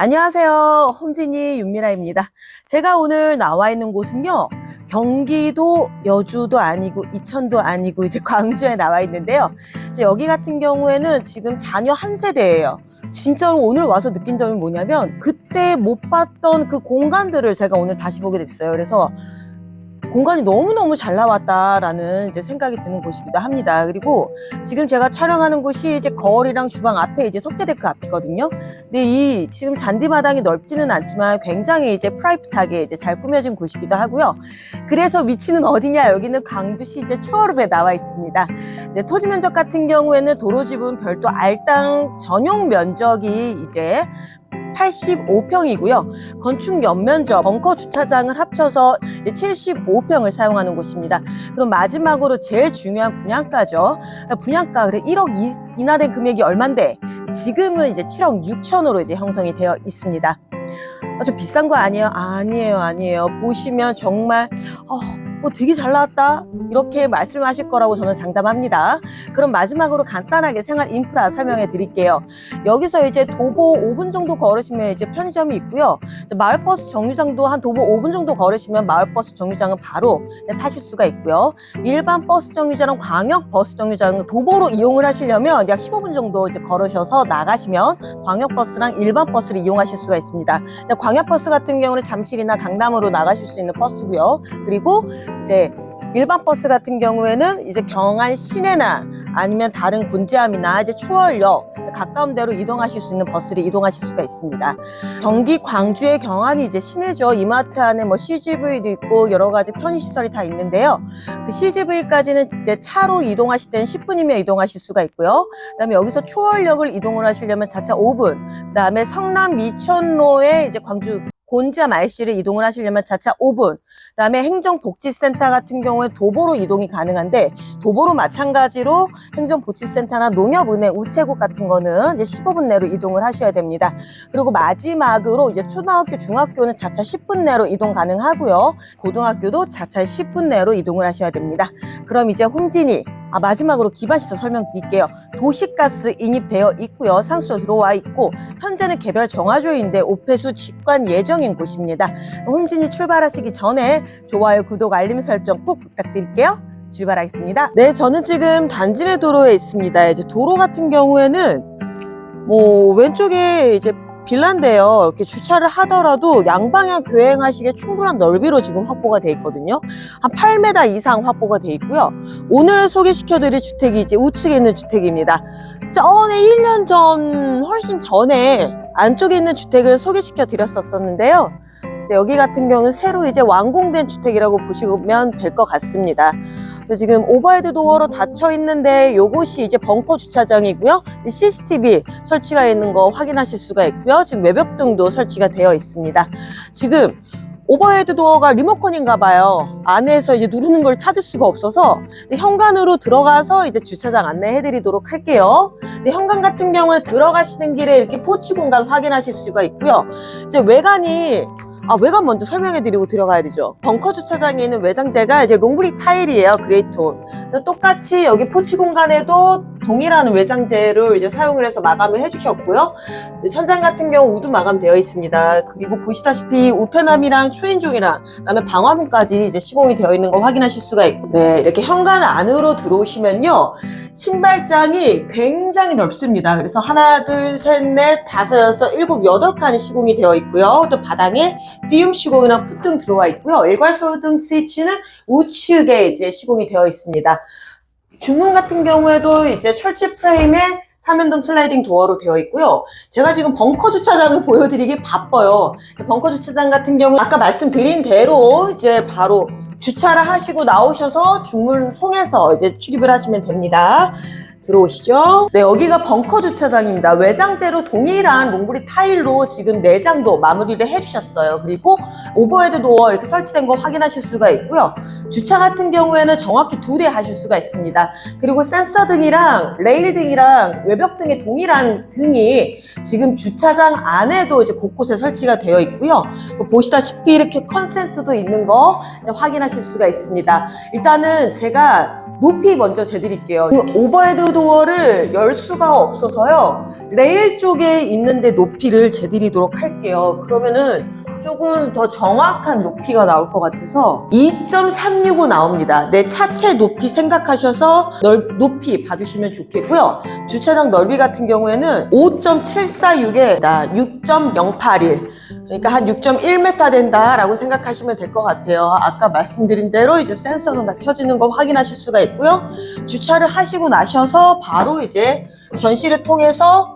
안녕하세요. 홈진이 윤미라입니다. 제가 오늘 나와 있는 곳은요. 경기도 여주도 아니고 이천도 아니고 이제 광주에 나와 있는데요. 이제 여기 같은 경우에는 지금 자녀 한 세대예요. 진짜로 오늘 와서 느낀 점이 뭐냐면 그때 못 봤던 그 공간들을 제가 오늘 다시 보게 됐어요. 그래서 공간이 너무너무 잘 나왔다라는 이제 생각이 드는 곳이기도 합니다. 그리고 지금 제가 촬영하는 곳이 이제 거울이랑 주방 앞에 이제 석재데크 앞이거든요. 근데 이 지금 잔디마당이 넓지는 않지만 굉장히 이제 프라이빗하게 이제 잘 꾸며진 곳이기도 하고요. 그래서 위치는 어디냐? 여기는 광주시 이제 추월읍에 나와 있습니다. 이제 토지 면적 같은 경우에는 도로 지분 별도 알땅 전용 면적이 이제 85평이고요. 건축 연면적 벙커 주차장을 합쳐서 75평을 사용하는 곳입니다. 그럼 마지막으로 제일 중요한 분양가죠. 분양가 그래 1억 이, 인하된 금액이 얼만데 지금은 이제 7억 6천으로 이제 형성이 되어 있습니다. 아, 좀 비싼 거 아니에요? 아니에요, 아니에요. 보시면 정말 어, 뭐 되게 잘 나왔다 이렇게 말씀하실 거라고 저는 장담합니다. 그럼 마지막으로 간단하게 생활 인프라 설명해 드릴게요. 여기서 이제 도보 5분 정도 걸으시면 이제 편의점이 있고요. 마을버스 정류장도 한 도보 5분 정도 걸으시면 마을버스 정류장은 바로 타실 수가 있고요. 일반 버스 정류장은 광역 버스 정류장은 도보로 이용을 하시려면 약 15분 정도 이제 걸으셔서 나가시면 광역 버스랑 일반 버스를 이용하실 수가 있습니다. 광역 버스 같은 경우는 잠실이나 강남으로 나가실 수 있는 버스고요. 그리고 이제 일반 버스 같은 경우에는 이제 경안 시내나 아니면 다른 곤지암이나 이제 초월역 가까운 데로 이동하실 수 있는 버스를 이동하실 수가 있습니다. 경기 광주의 경안이 이제 시내죠. 이마트 안에 뭐 CGV도 있고 여러 가지 편의 시설이 다 있는데요. 그 CGV까지는 이제 차로 이동하실 때는 10분이면 이동하실 수가 있고요. 그다음에 여기서 초월역을 이동을 하시려면 자차 5분. 그다음에 성남 미천로에 이제 광주 곤지암 IC를 이동을 하시려면 자차 5분. 그다음에 행정복지센터 같은 경우에 도보로 이동이 가능한데 도보로 마찬가지로 행정복지센터나 농협은행 우체국 같은 거는 이제 15분 내로 이동을 하셔야 됩니다. 그리고 마지막으로 이제 초등학교, 중학교는 자차 10분 내로 이동 가능하고요. 고등학교도 자차 10분 내로 이동을 하셔야 됩니다. 그럼 이제 홈진이 아, 마지막으로 기반시설 설명드릴게요. 도시가스 인입되어 있고요. 상수도 들어와 있고 현재는 개별 정화조인데 오폐수 직관 예정인 곳입니다. 홈진이 출발하시기 전에 좋아요, 구독, 알림 설정 꼭 부탁드릴게요. 출발하겠습니다. 네, 저는 지금 단지내 도로에 있습니다. 이제 도로 같은 경우에는 뭐 왼쪽에 이제 빌라인데요. 이렇게 주차를 하더라도 양방향 교행하시기에 충분한 넓이로 지금 확보가 돼 있거든요. 한 8m 이상 확보가 돼 있고요. 오늘 소개시켜드릴 주택이 이제 우측에 있는 주택입니다. 전에 1년 전, 훨씬 전에 안쪽에 있는 주택을 소개시켜 드렸었었는데요. 여기 같은 경우는 새로 이제 완공된 주택이라고 보시면 될 것 같습니다. 지금 오버헤드 도어로 닫혀 있는데 요것이 이제 벙커 주차장이고요. CCTV 설치가 있는 거 확인하실 수가 있고요. 지금 외벽등도 설치가 되어 있습니다. 지금 오버헤드 도어가 리모컨인가 봐요. 안에서 이제 누르는 걸 찾을 수가 없어서 현관으로 들어가서 이제 주차장 안내해 드리도록 할게요. 현관 같은 경우는 들어가시는 길에 이렇게 포치 공간 확인하실 수가 있고요. 이제 외관이 아, 외관 먼저 설명해 드리고 들어가야 되죠. 벙커 주차장에 있는 외장재가 이제 롱브릭 타일이에요. 그레이톤. 똑같이 여기 포치 공간에도 동일한 외장재를 이제 사용을 해서 마감을 해주셨고요. 천장 같은 경우 우드 마감되어 있습니다. 그리고 보시다시피 우편함이랑 초인종이랑 그다음에 방화문까지 이제 시공이 되어 있는 거 확인하실 수가 있고, 네 이렇게 현관 안으로 들어오시면요 신발장이 굉장히 넓습니다. 그래서 하나, 둘, 셋, 넷, 다섯, 여섯, 일곱, 여덟 칸이 시공이 되어 있고요. 또 바닥에 띄움 시공이랑 풋등 들어와 있고요. 일괄소등 스위치는 우측에 이제 시공이 되어 있습니다. 중문 같은 경우에도 이제 철제 프레임에 삼연동 슬라이딩 도어로 되어 있고요. 제가 지금 벙커 주차장을 보여드리기 바빠요. 벙커 주차장 같은 경우 아까 말씀드린 대로 이제 바로 주차를 하시고 나오셔서 중문 통해서 이제 출입을 하시면 됩니다. 들어오시죠. 네, 여기가 벙커 주차장입니다. 외장재로 동일한 롱브릭 타일로 지금 내장도 마무리를 해주셨어요. 그리고 오버헤드 도어 이렇게 설치된 거 확인하실 수가 있고요. 주차 같은 경우에는 정확히 두 대 하실 수가 있습니다. 그리고 센서 등이랑 레일 등이랑 외벽 등의 동일한 등이 지금 주차장 안에도 이제 곳곳에 설치가 되어 있고요. 그 보시다시피 이렇게 컨센트도 있는 거 확인하실 수가 있습니다. 일단은 제가 높이 먼저 재드릴게요. 그 오버헤드 도어를 열 수가 없어서요. 레일 쪽에 있는데 높이를 재드리도록 할게요. 그러면은 조금 더 정확한 높이가 나올 것 같아서 2.365 나옵니다. 내 차체 높이 생각하셔서 넓, 높이 봐주시면 좋겠고요. 주차장 넓이 같은 경우에는 5.746에 6.081 그러니까 한 6.1m 된다라고 생각하시면 될 것 같아요. 아까 말씀드린 대로 이제 센서는 다 켜지는 거 확인하실 수가 있고요. 주차를 하시고 나셔서 바로 이제 전시를 통해서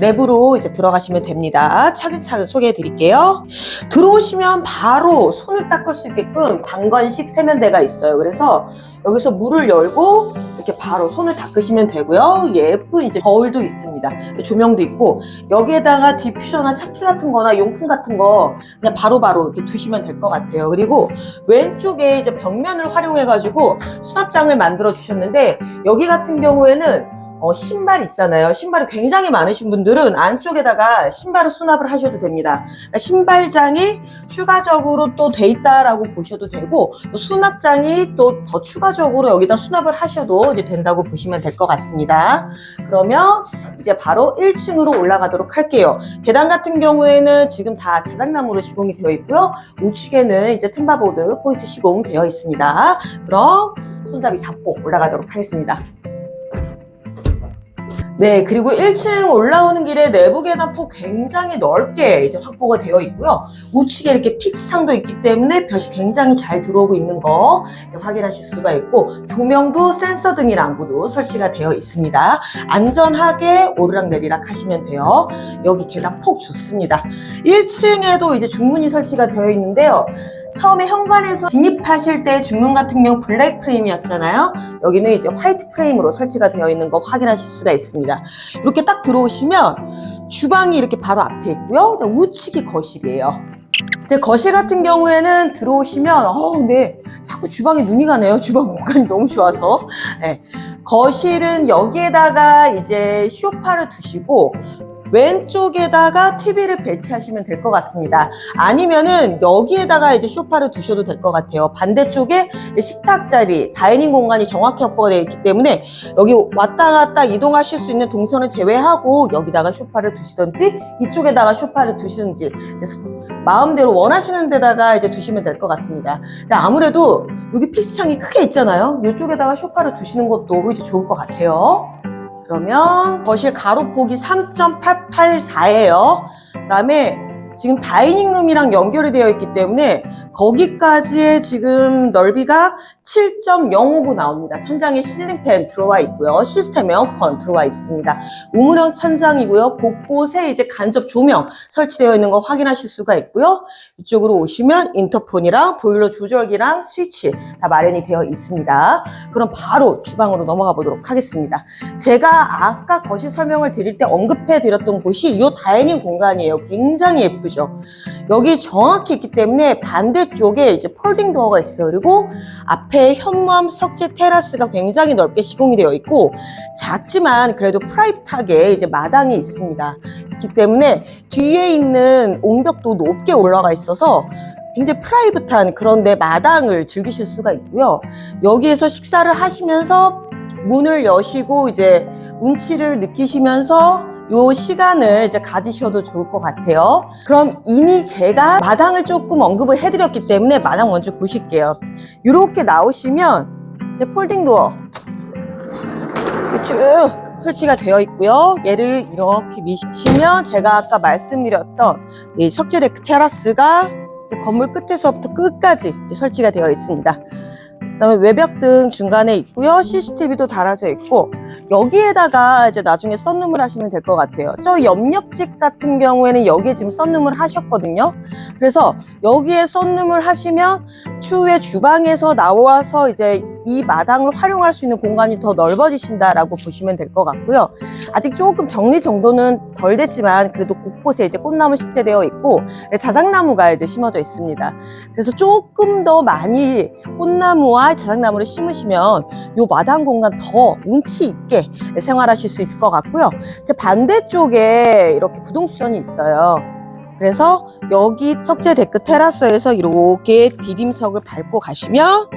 내부로 이제 들어가시면 됩니다. 차근차근 소개해 드릴게요. 들어오시면 바로 손을 닦을 수 있게끔 방건식 세면대가 있어요. 그래서 여기서 문을 열고 이렇게 바로 손을 닦으시면 되고요. 예쁜 이제 거울도 있습니다. 조명도 있고 여기에다가 디퓨저나 차키 같은 거나 용품 같은 거 그냥 바로바로 이렇게 두시면 될 것 같아요. 그리고 왼쪽에 이제 벽면을 활용해 가지고 수납장을 만들어 주셨는데 여기 같은 경우에는 어, 신발 있잖아요. 신발이 굉장히 많으신 분들은 안쪽에다가 신발을 수납을 하셔도 됩니다. 그러니까 신발장이 추가적으로 또 돼 있다라고 보셔도 되고 또 수납장이 또 더 추가적으로 여기다 수납을 하셔도 이제 된다고 보시면 될 것 같습니다. 그러면 이제 바로 1층으로 올라가도록 할게요. 계단 같은 경우에는 지금 다 자작나무로 시공이 되어 있고요. 우측에는 이제 템바보드 포인트 시공 되어 있습니다. 그럼 손잡이 잡고 올라가도록 하겠습니다. 네, 그리고 1층 올라오는 길에 내부 계단폭 굉장히 넓게 이제 확보가 되어 있고요. 우측에 이렇게 픽스창도 있기 때문에 볕이 굉장히 잘 들어오고 있는 거 이제 확인하실 수가 있고 조명도 센서 등이랑 모두 설치가 되어 있습니다. 안전하게 오르락 내리락 하시면 돼요. 여기 계단 폭 좋습니다. 1층에도 이제 중문이 설치가 되어 있는데요. 처음에 현관에서 진입하실 때 중문 같은 경우 블랙 프레임이었잖아요. 여기는 이제 화이트 프레임으로 설치가 되어 있는 거 확인하실 수가 있습니다. 이렇게 딱 들어오시면 주방이 이렇게 바로 앞에 있고요. 우측이 거실이에요. 제 거실 같은 경우에는 들어오시면 어, 네. 자꾸 주방에 눈이 가네요. 주방 공간이 너무 좋아서. 네. 거실은 여기에다가 이제 쇼파를 두시고 왼쪽에다가 TV를 배치하시면 될 것 같습니다. 아니면은 여기에다가 이제 소파를 두셔도 될 것 같아요. 반대쪽에 식탁 자리, 다이닝 공간이 정확히 확보가 되어 있기 때문에 여기 왔다 갔다 이동하실 수 있는 동선을 제외하고 여기다가 소파를 두시든지 이쪽에다가 소파를 두시든지 마음대로 원하시는 데다가 이제 두시면 될 것 같습니다. 근데 아무래도 여기 피스창이 크게 있잖아요. 이쪽에다가 소파를 두시는 것도 이제 좋을 것 같아요. 그러면 거실 가로폭이 3.884예요. 그다음에 지금 다이닝룸이랑 연결이 되어 있기 때문에 거기까지의 지금 넓이가 7.059 나옵니다. 천장에 실링팬 들어와 있고요. 시스템 에어컨 들어와 있습니다. 우물형 천장이고요. 곳곳에 이제 간접 조명 설치되어 있는 거 확인하실 수가 있고요. 이쪽으로 오시면 인터폰이랑 보일러 조절기랑 스위치 다 마련이 되어 있습니다. 그럼 바로 주방으로 넘어가 보도록 하겠습니다. 제가 아까 거실 설명을 드릴 때 언급해 드렸던 곳이 이 다이닝 공간이에요. 굉장히 예 쁘죠. 여기 정확히 있기 때문에 반대쪽에 이제 폴딩 도어가 있어요. 그리고 앞에 현무암 석재 테라스가 굉장히 넓게 시공이 되어 있고 작지만 그래도 프라이빗하게 이제 마당이 있습니다. 있기 때문에 뒤에 있는 옹벽도 높게 올라가 있어서 굉장히 프라이빗한 그런 데 마당을 즐기실 수가 있고요. 여기에서 식사를 하시면서 문을 여시고 이제 운치를 느끼시면서 요 시간을 이제 가지셔도 좋을 것 같아요. 그럼 이미 제가 마당을 조금 언급을 해드렸기 때문에 마당 먼저 보실게요. 이렇게 나오시면 이제 폴딩 도어 쭉 설치가 되어 있고요. 얘를 이렇게 미시면 제가 아까 말씀드렸던 이 석재데크 테라스가 이제 건물 끝에서부터 끝까지 설치가 되어 있습니다. 그다음에 외벽등 중간에 있고요. CCTV도 달아져 있고 여기에다가 이제 나중에 썬룸을 하시면 될 것 같아요. 저 옆옆집 같은 경우에는 여기에 지금 썬룸을 하셨거든요. 그래서 여기에 썬룸을 하시면 추후에 주방에서 나와서 이제 이 마당을 활용할 수 있는 공간이 더 넓어지신다라고 보시면 될 것 같고요. 아직 조금 정리 정도는 덜 됐지만 그래도 곳곳에 이제 꽃나무 식재되어 있고 자작나무가 이제 심어져 있습니다. 그래서 조금 더 많이 꽃나무와 자작나무를 심으시면 이 마당 공간 더 운치 있게 생활하실 수 있을 것 같고요. 제 반대쪽에 이렇게 부동수전이 있어요. 그래서 여기 석재 데크 테라스에서 이렇게 디딤석을 밟고 가시면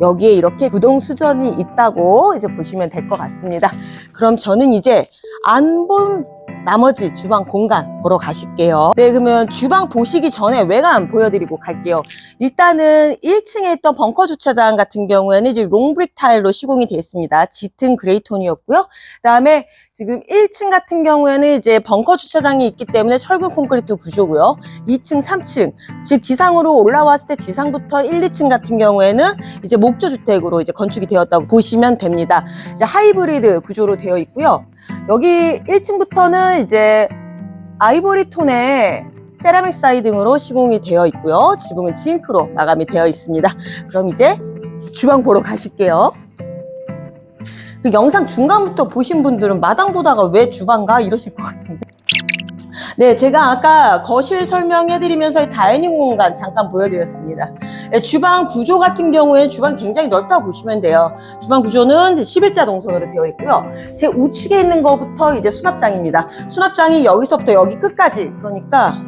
여기에 이렇게 부동 수전이 있다고 이제 보시면 될 것 같습니다. 그럼 저는 이제 안본 나머지 주방 공간 보러 가실게요. 네, 그러면 주방 보시기 전에 외관 보여드리고 갈게요. 일단은 1층에 있던 벙커 주차장 같은 경우에는 이제 롱브릭 타일로 시공이 되어 있습니다. 짙은 그레이 톤이었고요. 그 다음에 지금 1층 같은 경우에는 이제 벙커 주차장이 있기 때문에 철근 콘크리트 구조고요. 2층, 3층, 즉 지상으로 올라왔을 때 지상부터 1, 2층 같은 경우에는 이제 목조 주택으로 이제 건축이 되었다고 보시면 됩니다. 이제 하이브리드 구조로 되어 있고요. 여기 1층부터는 이제 아이보리 톤의 세라믹 사이딩으로 시공이 되어 있고요. 지붕은 징크로 마감이 되어 있습니다. 그럼 이제 주방 보러 가실게요. 그 영상 중간부터 보신 분들은 마당 보다가 왜 주방 가? 이러실 것 같은데. 네, 제가 아까 거실 설명해드리면서 다이닝 공간 잠깐 보여드렸습니다. 네, 주방 구조 같은 경우에는 주방 굉장히 넓다고 보시면 돼요. 주방 구조는 11자 동선으로 되어 있고요. 제 우측에 있는 것부터 이제 수납장입니다. 수납장이 여기서부터 여기 끝까지. 그러니까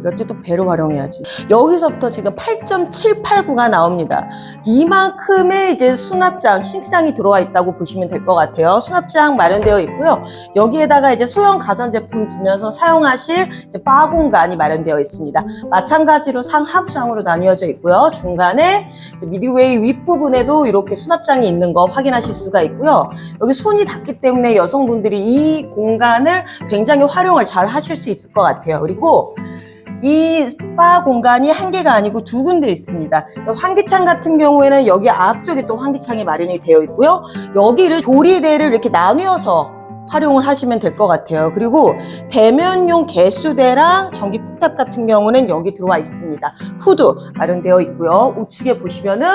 이럴 때또 배로 활용해야지. 여기서부터 지금 8.789가 나옵니다. 이만큼의 이제 수납장, 싱크장이 들어와 있다고 보시면 될 것 같아요. 수납장 마련되어 있고요. 여기에다가 이제 소형 가전제품 두면서 사용하실 이제 바 공간이 마련되어 있습니다. 마찬가지로 상하부장으로 나뉘어져 있고요. 중간에 이제 미드웨이 윗부분에도 이렇게 수납장이 있는 거 확인하실 수가 있고요. 여기 손이 닿기 때문에 여성분들이 이 공간을 굉장히 활용을 잘 하실 수 있을 것 같아요. 그리고 이바 공간이 한 개가 아니고 두 군데 있습니다. 환기창 같은 경우에는 여기 앞쪽에 또 환기창이 마련이 되어 있고요. 여기를 조리대를 이렇게 나뉘어서 활용을 하시면 될 것 같아요. 그리고 대면용 개수대랑 전기 쿡탑 같은 경우는 여기 들어와 있습니다. 후드 마련되어 있고요. 우측에 보시면은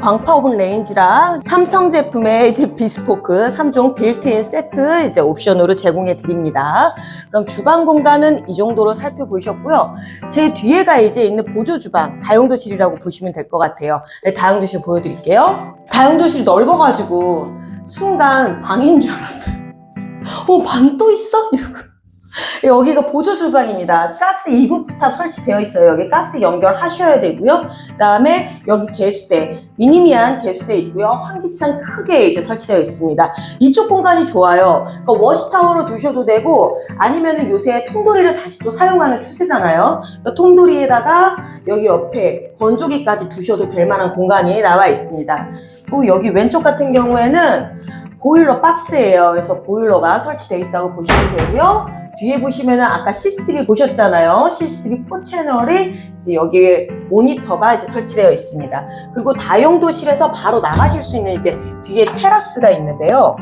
광파 오븐 레인지랑 삼성 제품의 이제 비스포크 3종 빌트인 세트 이제 옵션으로 제공해 드립니다. 그럼 주방 공간은 이 정도로 살펴보셨고요. 제 뒤에가 이제 있는 보조 주방 다용도실이라고 보시면 될 것 같아요. 네, 다용도실 보여드릴게요. 다용도실이 넓어가지고 순간 방인 줄 알았어요. 어, 방이 또 있어? 이러고. 여기가 보조 주방입니다. 가스 2구 탑 설치되어 있어요. 여기 가스 연결하셔야 되고요. 그다음에 여기 개수대, 미니미한 개수대 있고요. 환기창 크게 이제 설치되어 있습니다. 이쪽 공간이 좋아요. 그러니까 워시타워로 두셔도 되고 아니면은 요새 통돌이를 다시 또 사용하는 추세잖아요. 그러니까 통돌이에다가 여기 옆에 건조기까지 두셔도 될 만한 공간이 나와 있습니다. 그리고 여기 왼쪽 같은 경우에는 보일러 박스예요. 그래서 보일러가 설치되어 있다고 보시면 되고요. 뒤에 보시면은 아까 CCTV 보셨잖아요. CCTV 4 채널이 이제 여기에 모니터가 이제 설치되어 있습니다. 그리고 다용도실에서 바로 나가실 수 있는 이제 뒤에 테라스가 있는데요.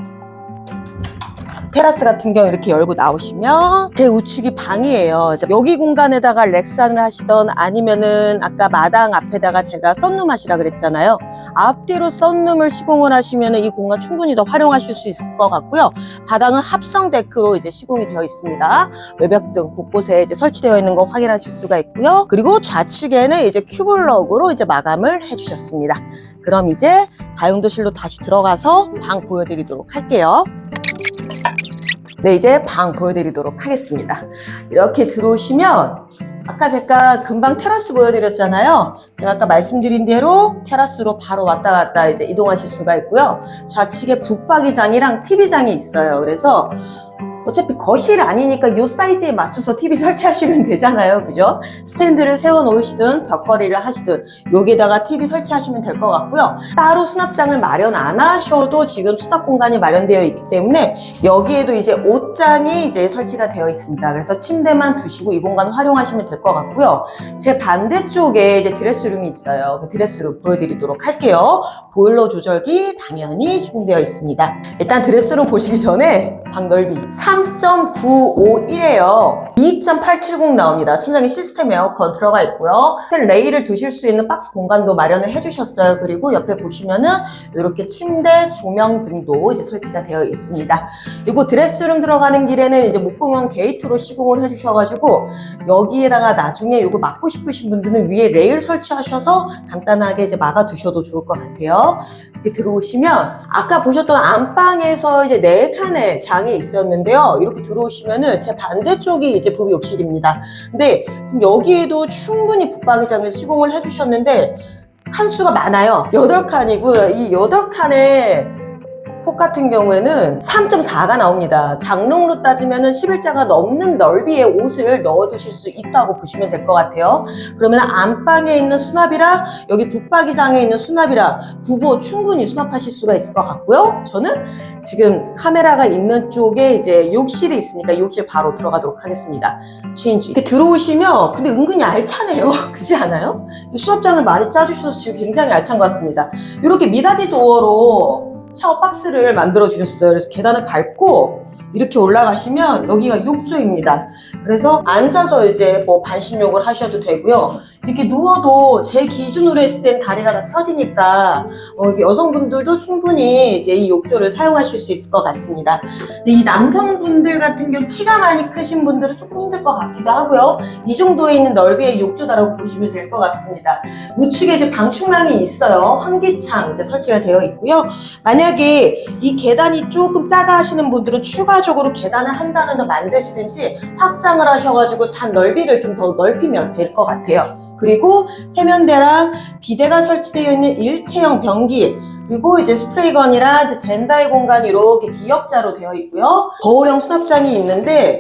테라스 같은 경우 이렇게 열고 나오시면 제 우측이 방이에요. 여기 공간에다가 렉산을 하시던 아니면은 아까 마당 앞에다가 제가 썬룸 하시라 그랬잖아요. 앞뒤로 썬룸을 시공을 하시면은 이 공간 충분히 더 활용하실 수 있을 것 같고요. 바닥은 합성 데크로 이제 시공이 되어 있습니다. 외벽 등 곳곳에 이제 설치되어 있는 거 확인하실 수가 있고요. 그리고 좌측에는 이제 큐블럭으로 이제 마감을 해주셨습니다. 그럼 이제 다용도실로 다시 들어가서 방 보여드리도록 할게요. 네, 이제 방 보여드리도록 하겠습니다. 이렇게 들어오시면 아까 제가 금방 테라스 보여드렸잖아요. 제가 아까 말씀드린 대로 테라스로 바로 왔다 갔다 이제 이동하실 수가 있고요. 좌측에 북박이장이랑 TV장이 있어요. 그래서 어차피 거실 아니니까 이 사이즈에 맞춰서 TV 설치하시면 되잖아요. 그죠? 스탠드를 세워 놓으시든 벽걸이를 하시든 여기에다가 TV 설치하시면 될 것 같고요. 따로 수납장을 마련 안 하셔도 지금 수납 공간이 마련되어 있기 때문에 여기에도 이제 옷장이 이제 설치가 되어 있습니다. 그래서 침대만 두시고 이 공간 활용하시면 될 것 같고요. 제 반대쪽에 이제 드레스룸이 있어요. 그 드레스룸 보여드리도록 할게요. 보일러 조절기 당연히 시공되어 있습니다. 일단 드레스룸 보시기 전에 방 넓이 3.951이에요. 2.870 나옵니다. 천장에 시스템 에어컨 들어가 있고요. 레일을 두실 수 있는 박스 공간도 마련을 해주셨어요. 그리고 옆에 보시면은 이렇게 침대, 조명 등도 이제 설치가 되어 있습니다. 그리고 드레스룸 들어가는 길에는 이제 목공용 게이트로 시공을 해주셔가지고 여기에다가 나중에 이걸 막고 싶으신 분들은 위에 레일 설치하셔서 간단하게 이제 막아 두셔도 좋을 것 같아요. 이렇게 들어오시면 아까 보셨던 안방에서 이제 네 칸의 장이 있었는데요. 이렇게 들어오시면은 제 반대쪽이 이제 부욕실입니다. 근데 지금 여기에도 충분히 붙박이장을 시공을 해주셨는데 칸수가 많아요. 8칸이고요. 이 8칸에 폭 같은 경우에는 3.4가 나옵니다. 장롱으로 따지면 11자가 넘는 넓이의 옷을 넣어두실 수 있다고 보시면 될 것 같아요. 그러면 안방에 있는 수납이랑 여기 붙박이장에 있는 수납이랑 구보 충분히 수납하실 수가 있을 것 같고요. 저는 지금 카메라가 있는 쪽에 이제 욕실이 있으니까 욕실 바로 들어가도록 하겠습니다. 체인지. 이렇게 들어오시면 근데 은근히 알차네요. 그지 않아요? 이 수납장을 많이 짜주셔서 지금 굉장히 알찬 것 같습니다. 이렇게 미닫이 도어로 샤워 박스를 만들어 주셨어요. 그래서 계단을 밟고 이렇게 올라가시면 여기가 욕조입니다. 그래서 앉아서 이제 뭐 반신욕을 하셔도 되고요. 이렇게 누워도 제 기준으로 했을 땐 다리가 다 펴지니까 어, 여성분들도 충분히 이제 이 욕조를 사용하실 수 있을 것 같습니다. 근데 이 남성분들 같은 경우 키가 많이 크신 분들은 조금 힘들 것 같기도 하고요. 이 정도에 있는 넓이의 욕조다라고 보시면 될 것 같습니다. 우측에 이제 방충망이 있어요. 환기창 이제 설치가 되어 있고요. 만약에 이 계단이 조금 작아 하시는 분들은 추가적으로 계단을 한 단을 더 만드시든지 확장을 하셔가지고 단 넓이를 좀 더 넓히면 될 것 같아요. 그리고 세면대랑 비데가 설치되어 있는 일체형 변기 그리고 이제 스프레이건이랑 이제 젠다의 공간이 이렇게 기역자로 되어 있고요. 거울형 수납장이 있는데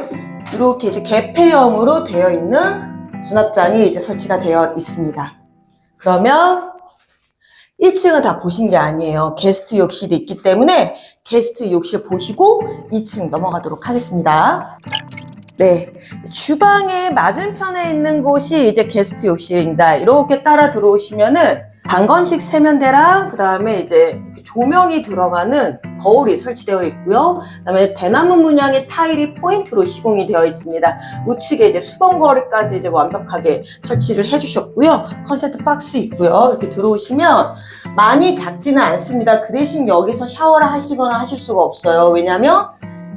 이렇게 이제 개폐형으로 되어 있는 수납장이 이제 설치가 되어 있습니다. 그러면 1층은 다 보신 게 아니에요. 게스트 욕실이 있기 때문에 게스트 욕실 보시고 2층 넘어가도록 하겠습니다. 네. 주방의 맞은편에 있는 곳이 이제 게스트 욕실입니다. 이렇게 따라 들어오시면은 방건식 세면대랑 그 다음에 이제 조명이 들어가는 거울이 설치되어 있고요. 그 다음에 대나무 문양의 타일이 포인트로 시공이 되어 있습니다. 우측에 이제 수건 거리까지 이제 완벽하게 설치를 해주셨고요. 컨센트 박스 있고요. 이렇게 들어오시면 많이 작지는 않습니다. 그 대신 여기서 샤워를 하시거나 하실 수가 없어요. 왜냐면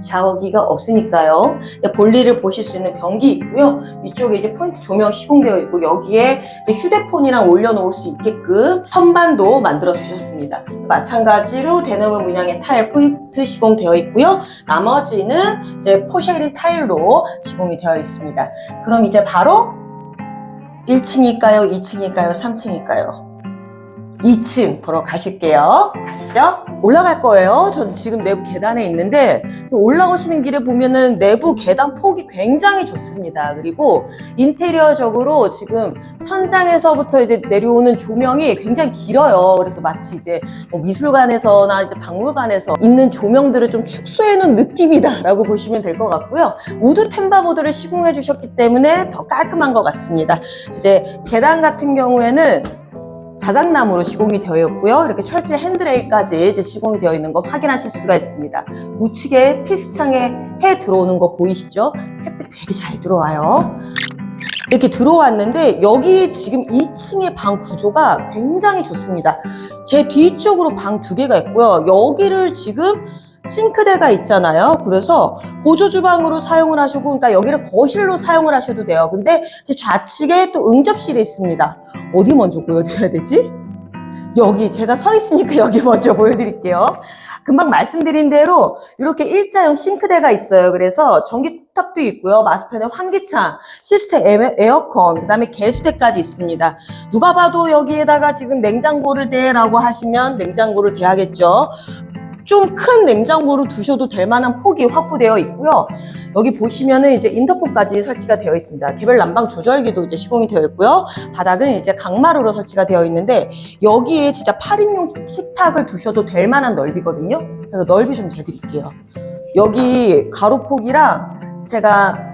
샤워기가 없으니까요. 네, 볼일을 보실 수 있는 변기 있고요. 위쪽에 이제 포인트 조명 시공되어 있고 여기에 휴대폰이랑 올려놓을 수 있게끔 선반도 만들어 주셨습니다. 마찬가지로 대나무 문양의 타일 포인트 시공되어 있고요. 나머지는 이제 포쉐린 타일로 시공이 되어 있습니다. 그럼 이제 바로 1층일까요? 2층일까요? 3층일까요? 2층 보러 가실게요. 가시죠. 올라갈 거예요. 저도 지금 내부 계단에 있는데 올라오시는 길에 보면은 내부 계단 폭이 굉장히 좋습니다. 그리고 인테리어적으로 지금 천장에서부터 이제 내려오는 조명이 굉장히 길어요. 그래서 마치 이제 뭐 미술관에서나 이제 박물관에서 있는 조명들을 좀 축소해 놓은 느낌이다라고 보시면 될 것 같고요. 우드 템바보드를 시공해 주셨기 때문에 더 깔끔한 것 같습니다. 이제 계단 같은 경우에는 자작나무로 시공이 되어 있고요. 이렇게 철제 핸드레일까지 이제 시공이 되어 있는 거 확인하실 수가 있습니다. 우측에 피스창에 해 들어오는 거 보이시죠? 햇빛 되게 잘 들어와요. 이렇게 들어왔는데 여기 지금 2층의 방 구조가 굉장히 좋습니다. 제 뒤쪽으로 방 두 개가 있고요. 여기를 지금 싱크대가 있잖아요. 그래서 보조 주방으로 사용을 하시고, 그러니까 여기를 거실로 사용을 하셔도 돼요. 근데 제 좌측에 또 응접실이 있습니다. 어디 먼저 보여드려야 되지? 여기 제가 서 있으니까 여기 먼저 보여드릴게요. 금방 말씀드린 대로 이렇게 일자형 싱크대가 있어요. 그래서 전기 탑도 있고요. 마스편에 환기창, 시스템 에어- 에어컨, 그다음에 개수대까지 있습니다. 누가 봐도 여기에다가 지금 냉장고를 대라고 하시면 냉장고를 대야겠죠. 좀 큰 냉장고로 두셔도 될 만한 폭이 확보되어 있고요. 여기 보시면은 이제 인터폰까지 설치가 되어 있습니다. 개별 난방 조절기도 이제 시공이 되어 있고요. 바닥은 이제 강마루로 설치가 되어 있는데 여기에 진짜 8인용 식탁을 두셔도 될 만한 넓이거든요. 제가 넓이 좀 재드릴게요. 여기 가로폭이랑 제가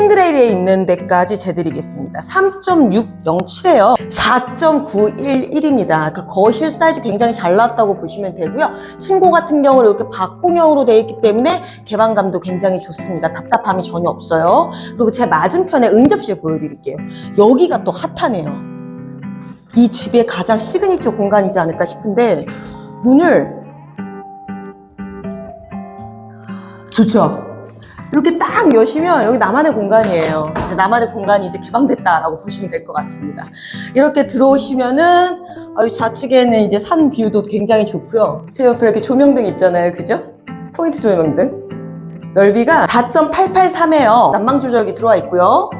핸드레일에 있는 데까지 재드리겠습니다. 3.607이에요. 4.911입니다. 그러니까 거실 사이즈 굉장히 잘 나왔다고 보시면 되고요. 신고 같은 경우는 이렇게 박공형으로 되어 있기 때문에 개방감도 굉장히 좋습니다. 답답함이 전혀 없어요. 그리고 제 맞은편에 응접실 보여드릴게요. 여기가 또 핫하네요. 이 집의 가장 시그니처 공간이지 않을까 싶은데 문을 좋죠? 이렇게 딱 여시면 여기 나만의 공간이에요. 나만의 공간이 이제 개방됐다라고 보시면 될 것 같습니다. 이렇게 들어오시면은 아, 좌측에는 이제 산 뷰도 굉장히 좋고요. 제 옆에 이렇게 조명등 있잖아요. 그죠? 포인트 조명등. 넓이가 4.883이에요. 난방 조절기 들어와 있고요.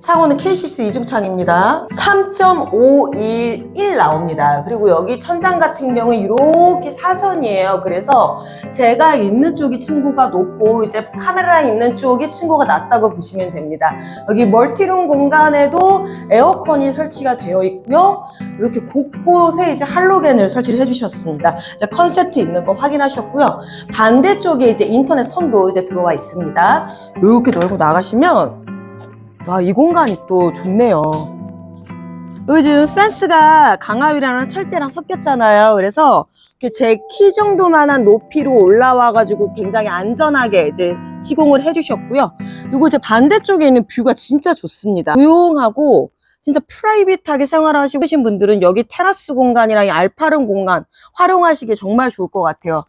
창호는 K6 이중창입니다. 3.511 나옵니다. 그리고 여기 천장 같은 경우는 이렇게 사선이에요. 그래서 제가 있는 쪽이 층고가 높고 이제 카메라랑 있는 쪽이 층고가 낮다고 보시면 됩니다. 여기 멀티룸 공간에도 에어컨이 설치가 되어 있고요. 이렇게 곳곳에 이제 할로겐을 설치를 해주셨습니다. 이제 컨셉트 있는 거 확인하셨고요. 반대쪽에 이제 인터넷 선도 이제 들어와 있습니다. 이렇게 놀고 나가시면 와, 이 공간이 또 좋네요. 요즘 펜스가 강화유랑 철제랑 섞였잖아요. 그래서 제 키 정도만한 높이로 올라와가지고 굉장히 안전하게 이제 시공을 해주셨고요. 그리고 이제 반대쪽에 있는 뷰가 진짜 좋습니다. 조용하고 진짜 프라이빗하게 생활하시고 계신 분들은 여기 테라스 공간이랑 이 알파룸 공간 활용하시기 정말 좋을 것 같아요.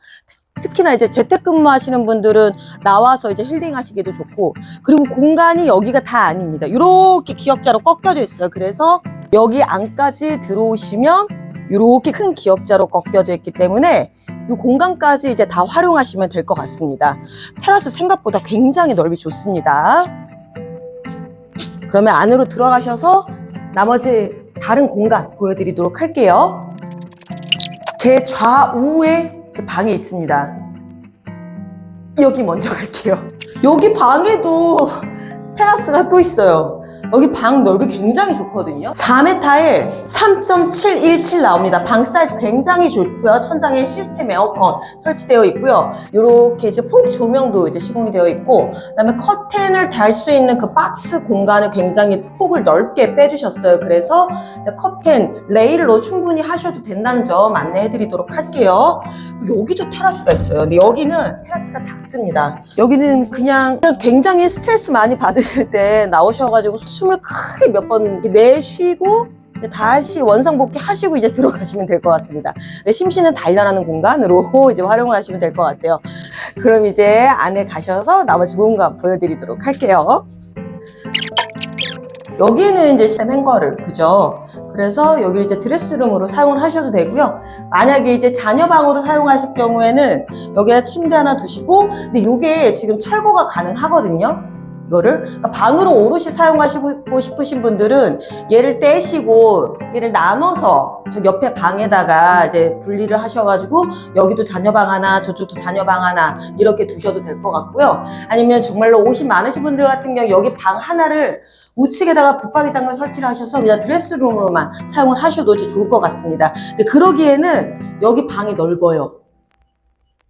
특히나 이제 재택근무 하시는 분들은 나와서 이제 힐링하시기도 좋고 그리고 공간이 여기가 다 아닙니다. 이렇게 기역자로 꺾여져 있어요. 그래서 여기 안까지 들어오시면 이렇게 큰 기역자로 꺾여져 있기 때문에 이 공간까지 이제 다 활용하시면 될 것 같습니다. 테라스 생각보다 굉장히 넓이 좋습니다. 그러면 안으로 들어가셔서 나머지 다른 공간 보여드리도록 할게요. 제 좌우에 제 방이 있습니다. 여기 먼저 갈게요. 여기 방에도 테라스가 또 있어요. 여기 방 넓이 굉장히 좋거든요. 4m에 3.717 나옵니다. 방 사이즈 굉장히 좋고요. 천장에 시스템 에어컨 설치되어 있고요. 이렇게 이제 포인트 조명도 이제 시공이 되어 있고, 그다음에 커튼을 달 수 있는 그 박스 공간을 굉장히 폭을 넓게 빼주셨어요. 그래서 커튼 레일로 충분히 하셔도 된다는 점 안내해드리도록 할게요. 여기도 테라스가 있어요. 근데 여기는 테라스가 작습니다. 여기는 그냥 굉장히 스트레스 많이 받으실 때 나오셔가지고 숨을 크게 몇 번 내쉬고 이제 다시 원상복귀 하시고 이제 들어가시면 될 것 같습니다. 네, 심신은 단련하는 공간으로 이제 활용을 하시면 될 것 같아요. 그럼 이제 안에 가셔서 나머지 공간 보여드리도록 할게요. 여기는 이제 시스템 행거를 그죠? 그래서 여기를 이제 드레스룸으로 사용을 하셔도 되고요. 만약에 이제 자녀 방으로 사용하실 경우에는 여기다 침대 하나 두시고, 근데 이게 지금 철거가 가능하거든요. 이거를 그러니까 방으로 오롯이 사용하시고 싶으신 분들은 얘를 떼시고 얘를 나눠서 저 옆에 방에다가 이제 분리를 하셔가지고 여기도 자녀방 하나 저쪽도 자녀방 하나 이렇게 두셔도 될 것 같고요. 아니면 정말로 옷이 많으신 분들 같은 경우 여기 방 하나를 우측에다가 붙박이장을 설치를 하셔서 그냥 드레스룸으로만 사용을 하셔도 좋을 것 같습니다. 근데 그러기에는 여기 방이 넓어요.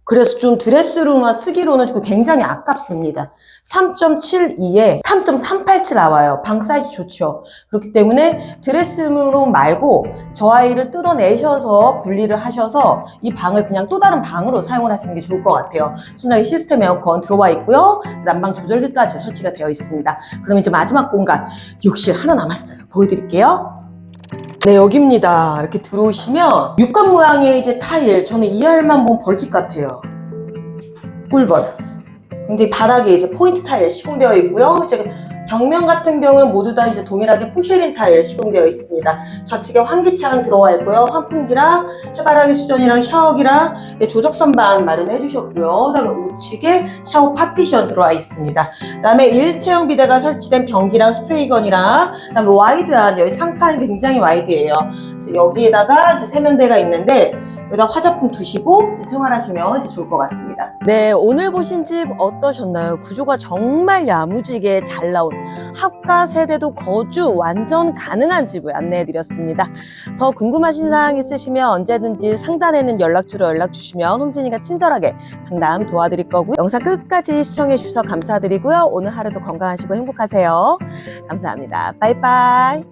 그래서 좀 드레스룸만 쓰기로는 좀 굉장히 아깝습니다. 3.72에 3.387 나와요. 방 사이즈 좋죠. 그렇기 때문에 드레스룸 말고 저 아이를 뜯어내셔서 분리를 하셔서 이 방을 그냥 또 다른 방으로 사용을 하시는 게 좋을 것 같아요. 천장에 시스템 에어컨 들어와 있고요. 난방 조절기까지 설치가 되어 있습니다. 그럼 이제 마지막 공간 욕실 하나 남았어요. 보여드릴게요. 네, 여기입니다. 이렇게 들어오시면 육각 모양의 이제 타일. 저는 이 알만 보면 벌집 같아요. 꿀벌. 굉장히 바닥에 이제 포인트 타일 시공되어 있고요. 이제 벽면 같은 경우는 모두 다 이제 동일하게 포쉐린 타일 시공되어 있습니다. 좌측에 환기창 들어와 있고요. 환풍기랑 해바라기 수전이랑 샤워기랑 네, 조적 선반 마련해 주셨고요. 그다음에 우측에 샤워 파티션 들어와 있습니다. 그다음에 일체형 비데가 설치된 변기랑 스프레이건이랑 그다음에 와이드한 여기 상판 굉장히 와이드예요. 여기에다가 이제 세면대가 있는데 여기다 화장품 두시고 생활하시면 이제 좋을 것 같습니다. 네, 오늘 보신 집 어떠셨나요? 구조가 정말 야무지게 잘 나온 합가 세대도 거주 완전 가능한 집을 안내해드렸습니다. 더 궁금하신 사항 있으시면 언제든지 상단에 는 연락처로 연락 주시면 홍진이가 친절하게 상담 도와드릴 거고요. 영상 끝까지 시청해 주셔서 감사드리고요. 오늘 하루도 건강하시고 행복하세요. 감사합니다. 빠이빠이.